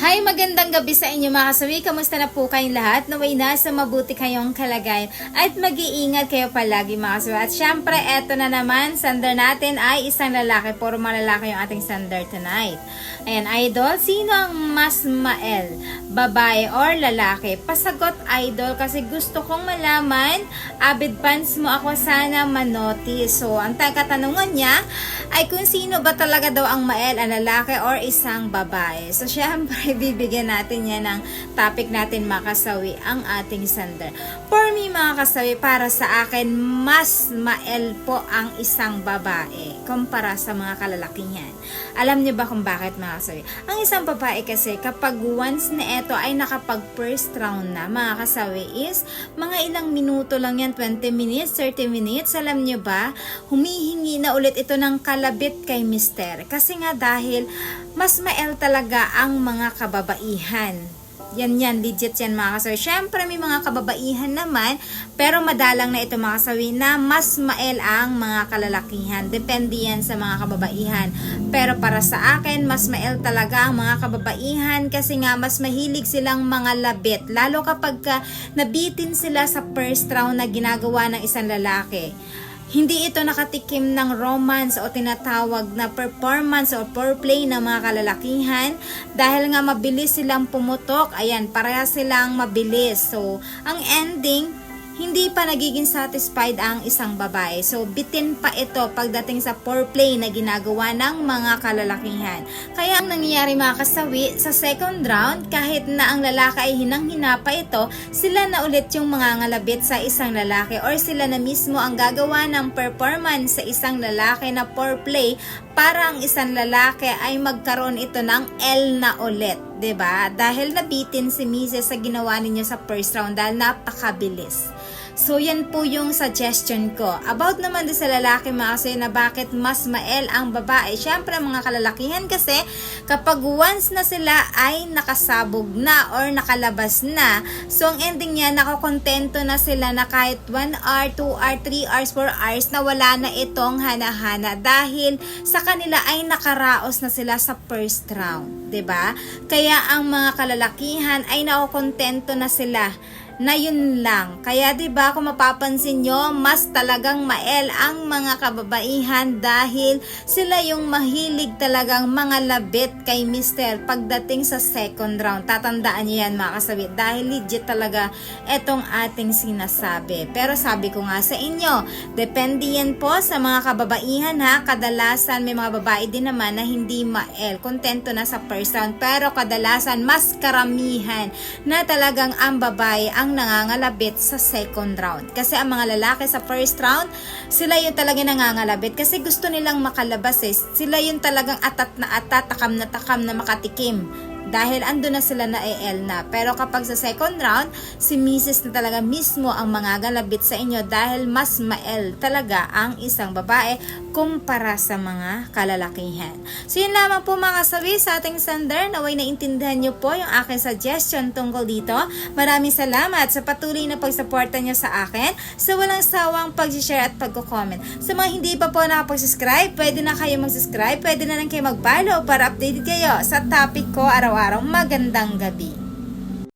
Hi, magandang gabi sa inyo mga kasawi. Kamusta na po kayong lahat? Naway nasa mabuti kayong kalagayan at mag-iingat kayo palagi mga kasawi. At syempre, eto na naman, sender natin ay isang lalaki. Puro malalaki yung ating sender tonight. Ayan, idol, sino ang mas mael? Babae or lalaki? Pasagot, idol, kasi gusto kong malaman, avid fans mo ako sana manotice. So, ang ta- katanungan niya ay kung sino ba talaga daw ang mael, ang lalaki or isang babae. So, syempre, bibigyan natin yan ng topic natin makasawi ang ating sender. For mga kasawi, para sa akin, mas mael po ang isang babae kumpara sa mga kalalakihan. Alam niyo ba kung bakit mga kasawi? Ang isang babae kasi, kapag once na ito ay nakapag first round na, mga kasawi, is mga ilang minuto lang yan, 20 minutes, 30 minutes, alam niyo ba, humihingi na ulit ito ng kalabit kay mister. Kasi nga dahil mas mael talaga ang mga kababaihan. Yan yan, legit yan mga kasawi. Siyempre may mga kababaihan naman, pero madalang na ito mga kasawi na mas mael ang mga kalalakihan. Depende yan sa mga kababaihan. Pero para sa akin, mas mael talaga ang mga kababaihan kasi nga mas mahilig silang mga labit. Lalo kapag ka nabitin sila sa first round na ginagawa ng isang lalaki hindi ito nakatikim ng romance o tinatawag na performance o foreplay ng mga kalalakihan dahil nga mabilis silang pumutok. Ayan, pareha silang mabilis. So, ang ending, hindi pa nagiging satisfied ang isang babae. So, bitin pa ito pagdating sa foreplay na ginagawa ng mga kalalakihan. Kaya ang nangyayari mga kasawi, sa second round, kahit na ang lalaki ay hinang-hina pa ito, sila na ulit yung mga ngalabit sa isang lalaki or sila na mismo ang gagawa ng performance sa isang lalaki na foreplay para ang isang lalaki ay magkaroon ito ng L na ulit. 'di ba? Dahil nabitin si Mrs. sa ginawa ninyo sa first round dahil napakabilis. So, yan po yung suggestion ko. About naman din sa lalaki mga kasi na bakit mas mael ang babae. Siyempre, mga kalalakihan kasi kapag once na sila ay nakasabog na or nakalabas na, so ang ending niya, nakakontento na sila na kahit 1 hour, 2 hour, 3 hours, 4 hours na wala na itong hana-hana dahil sa kanila ay nakaraos na sila sa first round. 'di ba? Kaya ang mga kalalakihan ay nakokontento na sila na yun lang. Kaya 'di ba kung mapapansin nyo, mas talagang mael ang mga kababaihan dahil sila yung mahilig talagang mga labit kay Mister pagdating sa second round. Tatandaan niyo yan mga kasabit dahil legit talaga etong ating sinasabi. Pero sabi ko nga sa inyo, depende yan po sa mga kababaihan ha. Kadalasan may mga babae din naman na hindi mael. Kontento na sa first round. Pero kadalasan mas karamihan na talagang ang babae ang nangangalabit sa second round. Kasi ang mga lalaki sa first round, sila yung talagang nangangalabit kasi gusto nilang makalabas eh. Sila yung talagang atat na atat, takam na takam na makatikim dahil ando na sila na EL na. Pero kapag sa second round, si Mrs. na talaga mismo ang mga galabit sa inyo dahil mas mael talaga ang isang babae kumpara sa mga kalalakihan. So yun lamang po mga kasabi sa ating sender. Naway naintindihan nyo po yung aking suggestion tungkol dito. Maraming salamat sa patuloy na pagsuporta nyo sa akin sa walang sawang pag-share at pagko-comment. Sa mga hindi pa po nakapag-subscribe, pwede na kayo mag-subscribe, pwede na lang kayo mag-follow para updated kayo sa topic ko araw-araw. Magandang gabi.